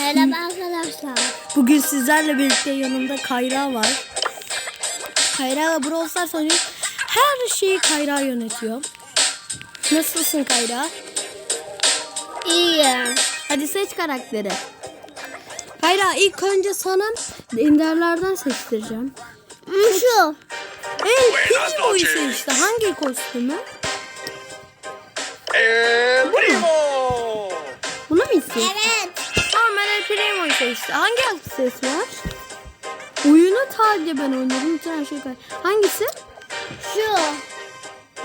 Merhaba arkadaşlar. Bugün sizlerle birlikte yanımda Kayra var. Kayra ile Brawl Stars oynuyor. Her şeyi Kayra yönetiyor. Nasılsın Kayra? İyi. Hadi seç karakteri. Kayra ilk önce sana enderlerden seçtireceğim. Şu. El Primo'yu seçti. Hangi kostümü? Primo. Bunu mu istiyorsun? Evet. Primo'yu seçti. Hangi aksesuar var? Oyunu sadece ben oynadım. Bütün her şey kay- Hangisi? Şu.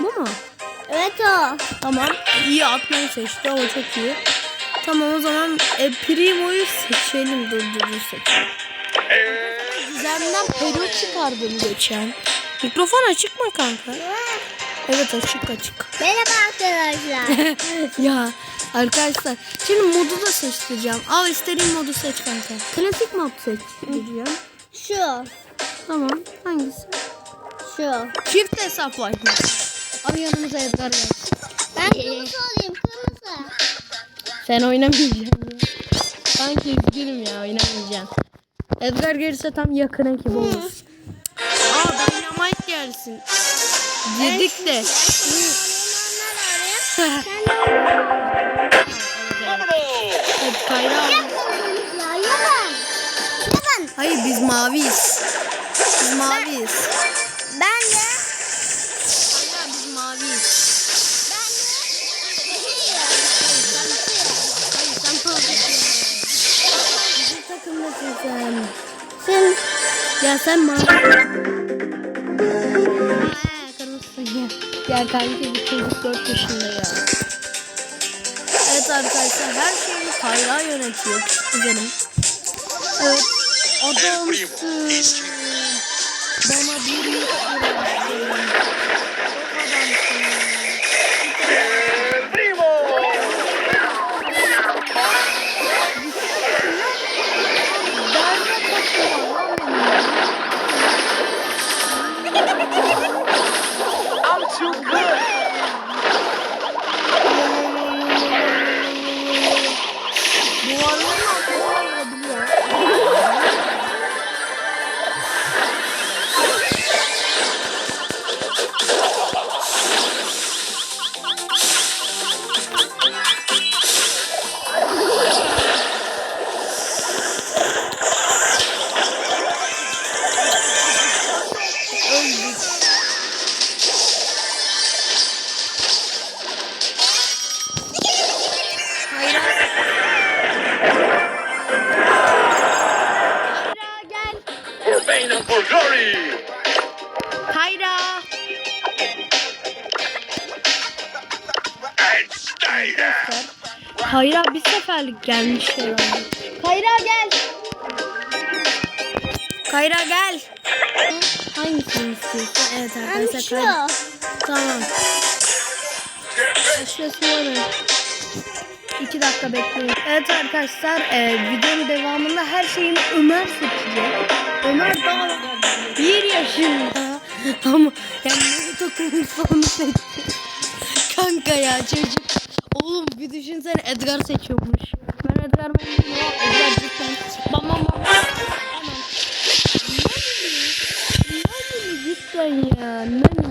Bu mu? Evet o. Tamam. iyi atmayı seçti. O çok iyi. Tamam o zaman e, Primo'yu seçelim. Dur dur dur seçelim. Gizemden peruk çıkardım geçen. Mikrofon açık mı kanka? Evet açık açık. Merhaba arkadaşlar. ya arkadaşlar şimdi modu da seçtireceğim. Al istediğin modu seç kanka. Klasik mod seçtireceğim. Şu. Tamam hangisi? Şu. Çift hesaplaşma. Abi yanımıza Edgar gel. Ben kırmızı olayım kırmızı. Sen oynamayacaksın ya. Sanki üzgünüm ya oynamayacağım. Edgar gelirse tam yakın ekip olur. Aa Dynamite gelsin. Dedik de. Evet Kayra. Ya yalan. Yalan. Hayır biz maviyiz. Biz maviyiz. Ben de. Kayra biz maviyiz. Takımdasın sen. Sen Ya sen mavi. Ha, kırmızısın ya. Ya kanka bir çocuk 4 yaşında ya. Arkadaşlar her şeyi Kayra yönetiyor. Güzelim. Evet. Adamsın. Bana bir yük gelmiş herhalde. Kayra gel. Kayra gel. Hangisini istiyorsun? Evet arkadaşlar şu. Kayra. Tamam. Başlasın İki dakika bekleyin. Evet arkadaşlar e, videonun devamında her şeyini Ömer seçecek. Ömer daha bir yaşında. Ama yani ne dokunursa onu seçecek. Kanka ya çocuk. Oğlum bir düşünsene Edgar seçiyormuş. Edgar ben Edgar cidden. Bam bam bam. Aman. Nani cidden ya. Nani.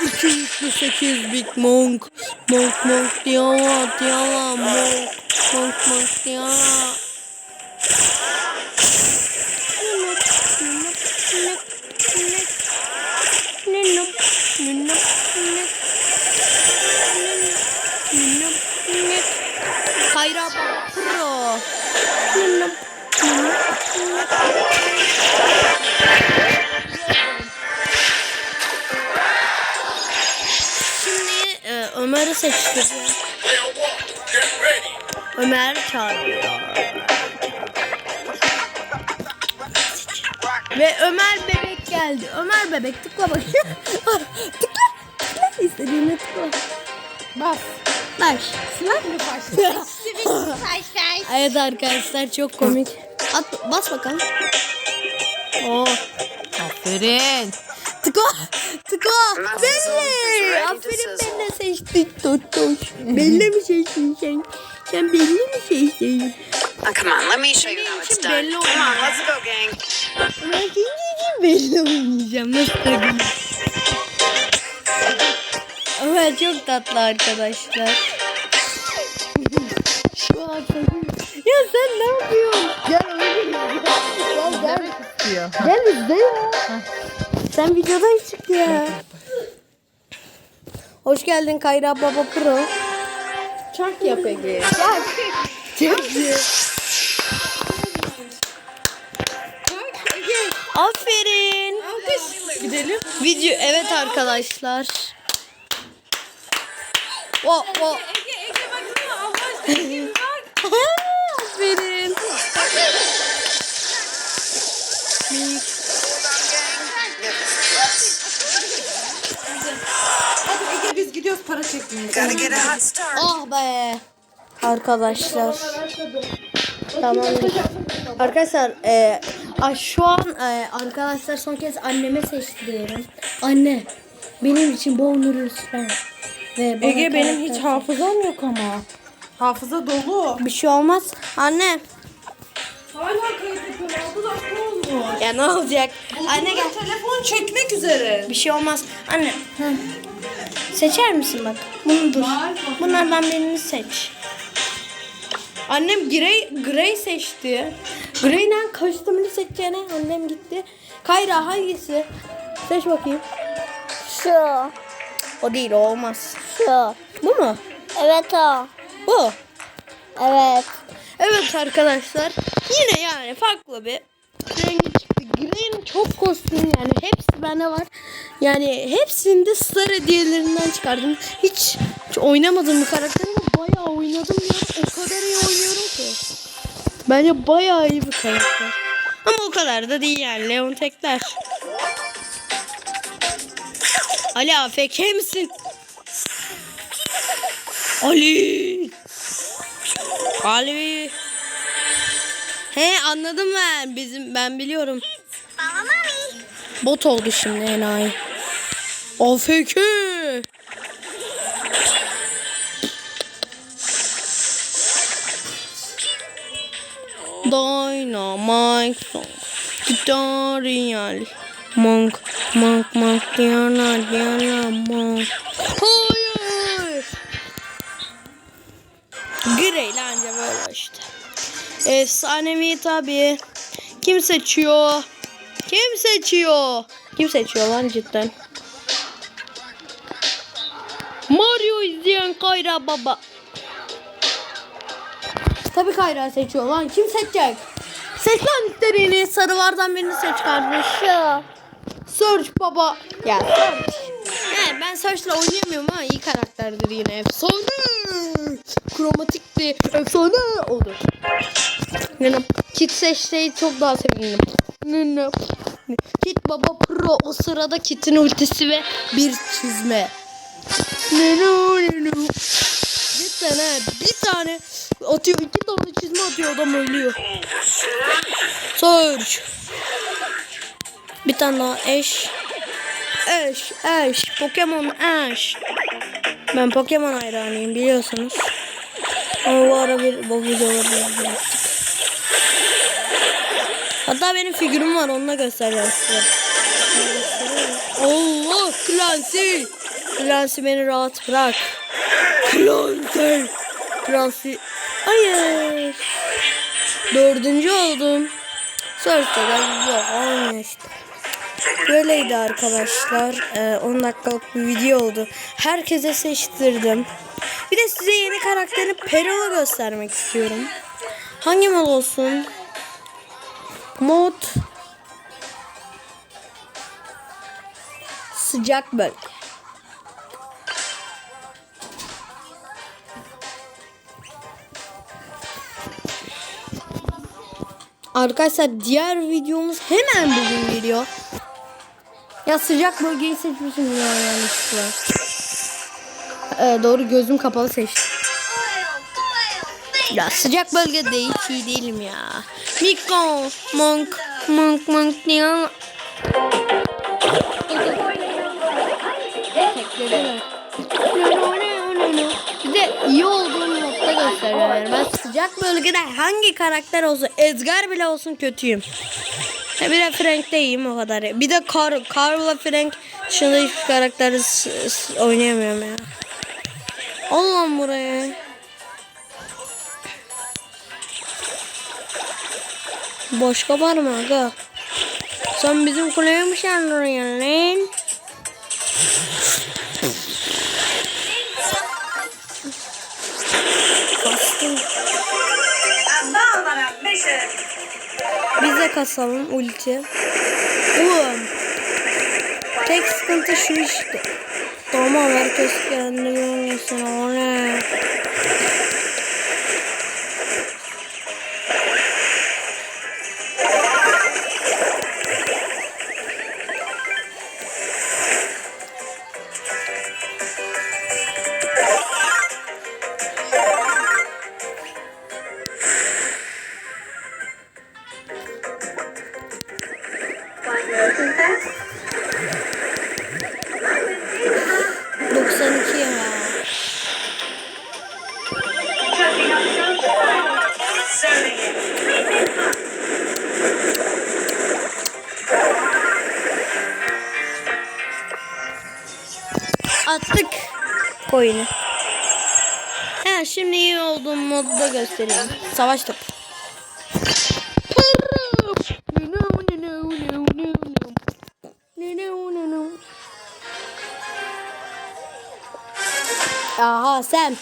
278 Big Monk. Monk Monk Diyawa Diyawa Monk. Monk Monk Diyawa. Ömer'i ready. Ömer çağırıyor. Ve Ömer bebek geldi. Ömer bebek tıkla bakayım. tıkla. Tıkla. İstediğine tıkla. Bas. Baş. Sınav mı taş. Evet arkadaşlar çok komik. At, bas bakalım. Oo. Aferin. Tıkla. Tıkla. Belli. Aferin ben de seçtim. Totoş. Belli mi şeysin sen? Sen belli mi? Oh, come on, let me show you how it's done. Come on, let's go, gang. Ben senin belli oynayacağım. Nasıl tabii? Ama çok tatlı arkadaşlar. Şu an Ya sen ne yapıyorsun? Gel oynayalım. Gel gel. Gel bizde ya. Sen videodan çık ya. Hoş geldin Kayra Baba Pro. Çak yap Ege. Çok iyi. Aferin. Gidelim. Video evet arkadaşlar. O o. Ege Ege baksana Allah aşkına Ege bak. Aferin. Hadi gidiyoruz para çekmeye. Gotta get a hot start. Ah be. Arkadaşlar. Tamamdır. Arkadaşlar e, ay şu an e, arkadaşlar son kez anneme seçtiriyorum. Anne benim için Bonner lütfen. Ve bana Ege benim hiç karakter- hafızam yok ama. Hafıza dolu. bir şey olmaz. Anne Hala kayıt yapıyorum. 6 dakika oldu. ya ne olacak? Anne gel. Telefon çekmek üzere. Bir şey olmaz. Anne. Hı. Seçer misin bak? Bunu dur. Bunlardan birini seç. Annem Grey, Grey seçti. Grey'den kostümünü seçeceğine annem gitti. Kayra hangisi? Seç bakayım. Şu. O değil o olmaz. Şu. Bu mu? Evet o. Bu. Evet. Evet arkadaşlar. Yine yani farklı bir rengi çıktı. Grey'in çok kostüm yani hepsi bende var. Yani hepsini de star hediyelerinden çıkardım. Hiç, hiç oynamadım bu karakteri ama bayağı oynadım ya. O kadar iyi oynuyorum ki. Bence bayağı iyi bir karakter. Ama o kadar da değil yani. Leon Tekler. Ali AFK misin? Ali. Ali. He anladım ben. Bizim ben biliyorum. Bot oldu şimdi enayi. AFK. Dynamite song. Real. Monk, monk, monk, diana, diana, monk. Hayır. Grey anca böyle işte. Efsanevi tabi. Kim seçiyor? Kim seçiyor? Kim seçiyor lan cidden? Mario izleyen Kayra baba. Tabii Kayra seçiyor lan. Kim seçecek? Seç lan istediğini. Sarılardan birini seç kardeş. Şu. Search baba. Ya Search. Yani ben Search'la oynayamıyorum ama iyi karakterdir yine. Efsane. Kromatikti. Efsane oldu. Yani Kit seçseydi çok daha sevindim. Nene. Kit baba pro o sırada Kit'in ultisi ve bir çizme. Nene nene. Cidden he bir tane atıyor iki tane çizme atıyor adam ölüyor. Search. Bir tane daha Ash. Ash, Ash, Pokemon Ash. Ben Pokemon hayranıyım biliyorsunuz. Ama bu ara bir bu videoları yaptık. Hatta benim figürüm var onu da göstereceğim size. Allah Clancy. Clancy beni rahat bırak. Clancy. Clancy. Hayır. Dördüncü oldum. Sonuçta da yok işte. Böyleydi arkadaşlar. Ee, 10 dakikalık bir video oldu. Herkese seçtirdim. Bir de size yeni karakteri Pero'la göstermek istiyorum. Hangi mod olsun? Mod sıcak bölge. Arkadaşlar diğer videomuz hemen bugün geliyor. Ya sıcak bölgeyi seçmişim ya yanlışlıkla. Ee, doğru gözüm kapalı seçtim. Ya sıcak bölge değil iyi değilim ya. Miko, monk, monk, monk ya. Teklediler. de iyi olduğum modda gösteriyor. Ben sıcak bölgede hangi karakter olsun, Edgar bile olsun kötüyüm. Bir de Frank de iyiyim o kadar. Bir de Carl, Carl'la Frank dışında hiçbir karakteri oynayamıyorum ya. Allah'ım buraya. Başka var mı aga? Sen bizim kuleye mi saldırıyorsun lan? De kasalım ulti. Oğlum. Tek sıkıntı şu işte. Tamam herkes kendini görmesin. O ne? Coin'i. He şimdi iyi olduğum modda göstereyim. Savaş topu. Aha sen.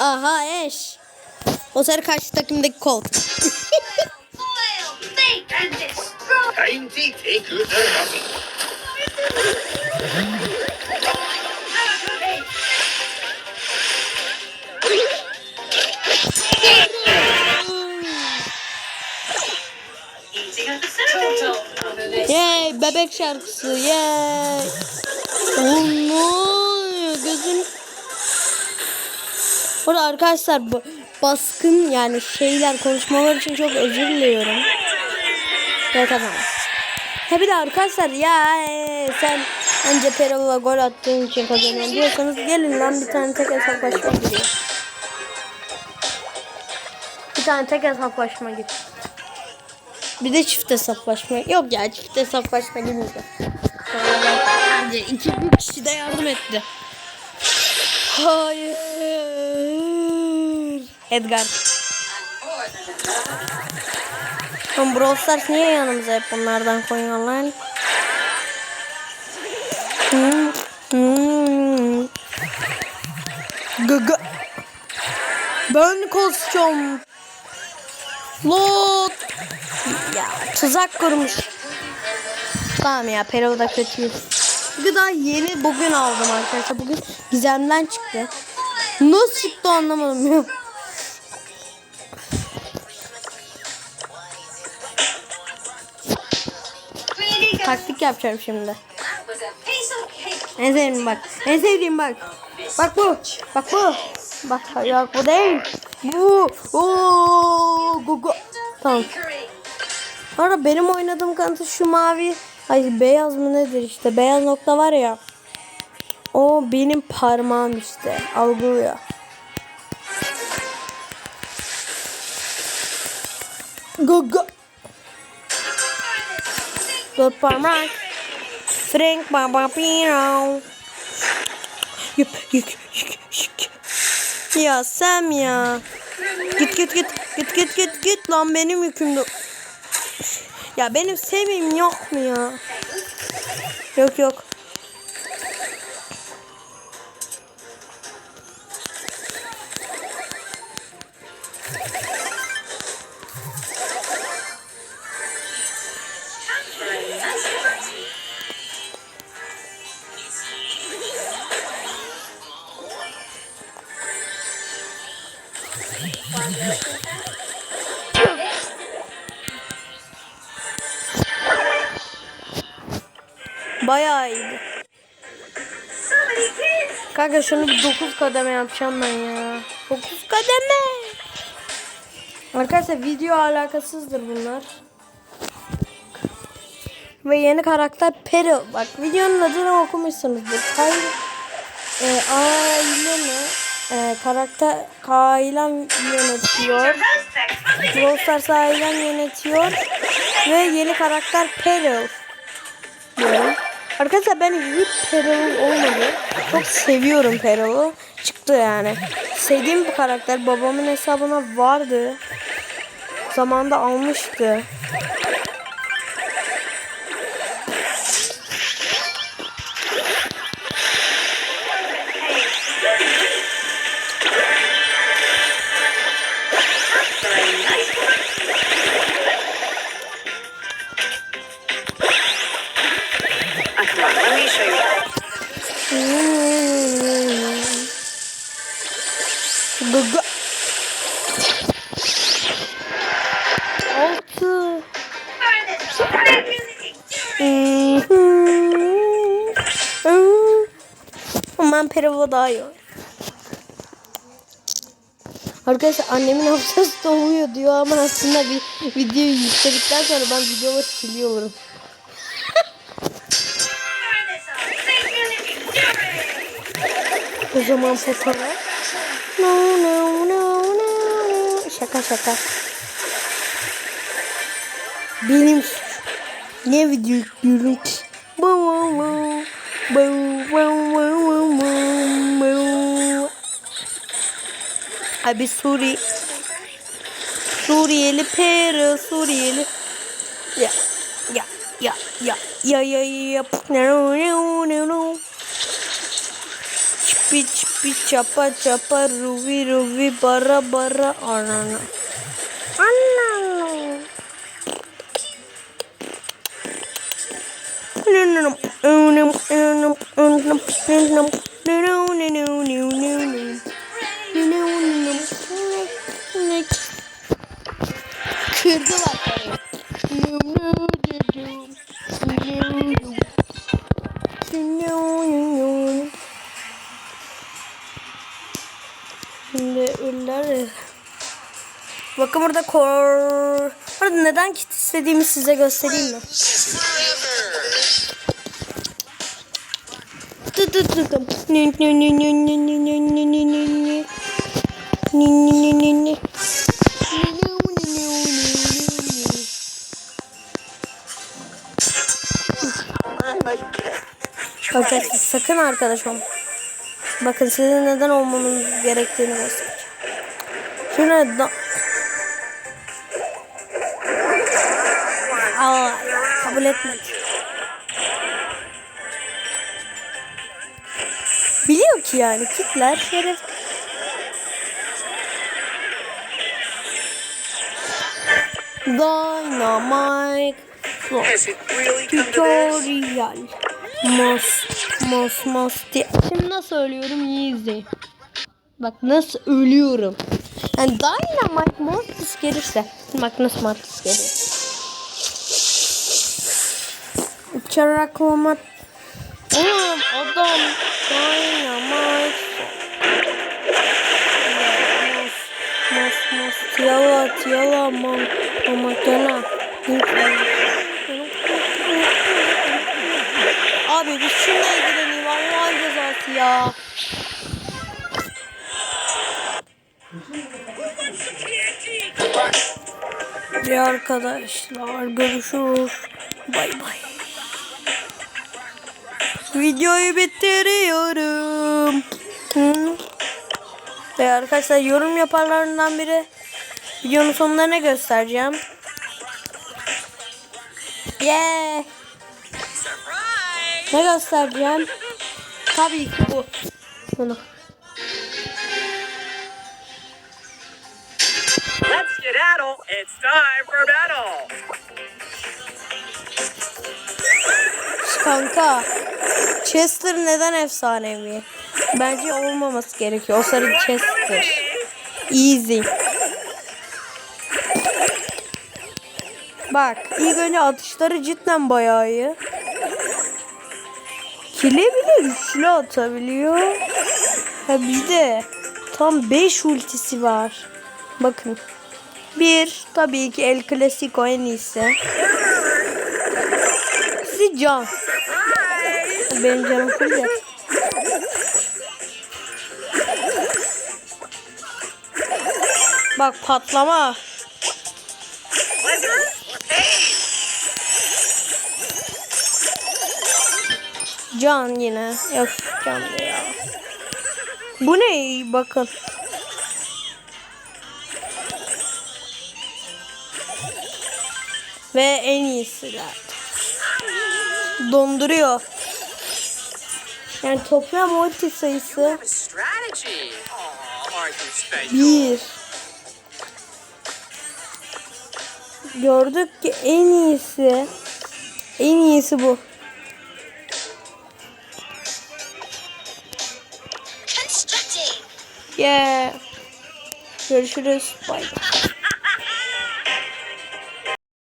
Aha eş. O sarı karşı takımdaki Colt. Time to take Yay bebek şarkısı yay. Oğlum ne gözün. Burada arkadaşlar baskın yani şeyler konuşmalar için çok özür diliyorum. Evet tamam. Ha bir de arkadaşlar ya sen önce Perola gol attığın için kazanıyorsun diyorsanız gelin lan bir tane tek hesaplaşma giriyor. Bir tane tek hesaplaşma gir. Bir de çift hesaplaşma. Yok ya çift hesaplaşma girmeyecek. Bence iki bir kişi de yardım etti. Hayır. Edgar. Oğlum Brawl Stars niye yanımıza hep bunlardan koyuyorlar? Hmm. Hmm. Gaga. Ben kostüm. Lot. Ya tuzak kurmuş. Tamam ya Pero da kötüyüz. Daha yeni bugün aldım arkadaşlar. Bugün gizemden çıktı. Nasıl çıktı anlamadım ya. Taktik yapacağım şimdi. En sevdiğim bak. En sevdiğim bak. Bak bu. Bak bu. Bak yok bu değil. Bu. Oo, gu. Tamam. Sonra benim oynadığım kanıtı şu mavi. Ay beyaz mı nedir işte. Beyaz nokta var ya. O benim parmağım işte. Algılıyor. Gu. Dört parmak. Frank Baba Pino. Yük, yük, yük. Ya Sam ya. Git git git. Git git git git lan benim yükümde. Ya benim sevim yok mu ya? Yok yok. Bayağı iyiydi. Kanka şunu bir 9 kademe yapacağım ben ya. 9 kademe. Arkadaşlar video alakasızdır bunlar. Ve yeni karakter Peri. Bak videonun adını okumuşsunuzdur. Kay e, aile mi? e, karakter ailem yönetiyor. Brawl Stars yönetiyor. Ve yeni karakter Peril. Diyorum. Arkadaşlar ben hiç Peril'in olmadı. Çok seviyorum Peril'i. Çıktı yani. Sevdiğim bir karakter. Babamın hesabına vardı. Zamanında almıştı. Come on, let me show you. Gaga. Altı. Aman perava daha iyi. Arkadaşlar annemin hafızası doluyor diyor ama aslında bir videoyu yükledikten sonra ben videoları siliyorum. Zaman fotoğraf. No, no, no, no. Şaka şaka. Benim. Niye video yüklüyorum ki? Abi Suri. Suriyeli peri, Suriyeli. Ya, ya, ya, ya, ya, ya, ya. No, Çipi çipi çapa çapa ruvi ruvi bara bara anana. Anana. Kırdılar Bakın burada kor... Burada neden kit istediğimi size göstereyim mi? Bakın sakın arkadaşım. Bakın size neden olmanız gerektiğini göstereceğim. Şuna yani kitler şeref. Dynamite? Tutorial. Mos, mos, mos diye. Şimdi nasıl ölüyorum iyi izleyin. Bak nasıl ölüyorum. Yani Dynamite Mortis gelirse. Bak nasıl Mortis geliyor. Uçarak olmak. Oğlum adam Dynamite. Mos, mos, mos. Yala, yala, man. Ama gene. Abi bir şununla ilgileneyim Allah'ın cezası ya. Bir arkadaşlar görüşürüz. Bay bay. Videoyu bitiriyorum. Hı. Ve arkadaşlar yorum yaparlarından biri videonun sonunda ne göstereceğim? Yeah. Ne göstereceğim? Tabii ki bu. Bunu. Let's skedaddle. It's time for battle. Kanka. Chester neden efsanevi? Bence olmaması gerekiyor. O sarı Chester. Easy. Bak ilk önce atışları cidden bayağı iyi. Kile bile güçlü atabiliyor. Ha bir de tam 5 ultisi var. Bakın. Bir tabii ki El Clasico en iyisi. İkisi can. Benim canım full. Bak patlama. Can yine. Yok can ya. Bu ne? Bakın. Ve en iyisiler. Donduruyor. Yani toplam ulti sayısı bir. Gördük ki en iyisi en iyisi bu. Yeah. Görüşürüz. Bye.